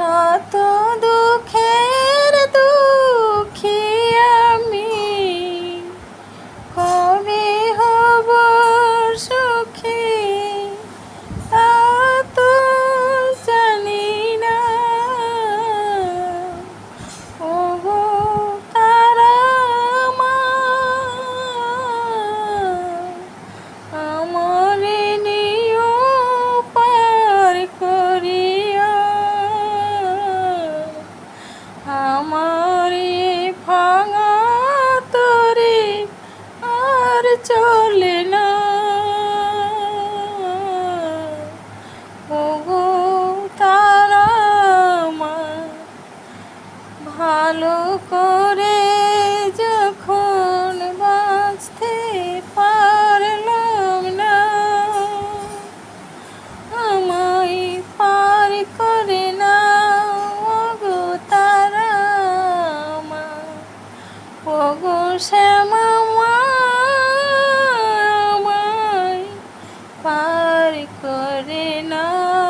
chata না। ওগো, তারা ভালো করে যখন বাঁচতে পারলাম না, আমায় পার করে না ওগো, তারা আমার ওগো শ্যামা I know.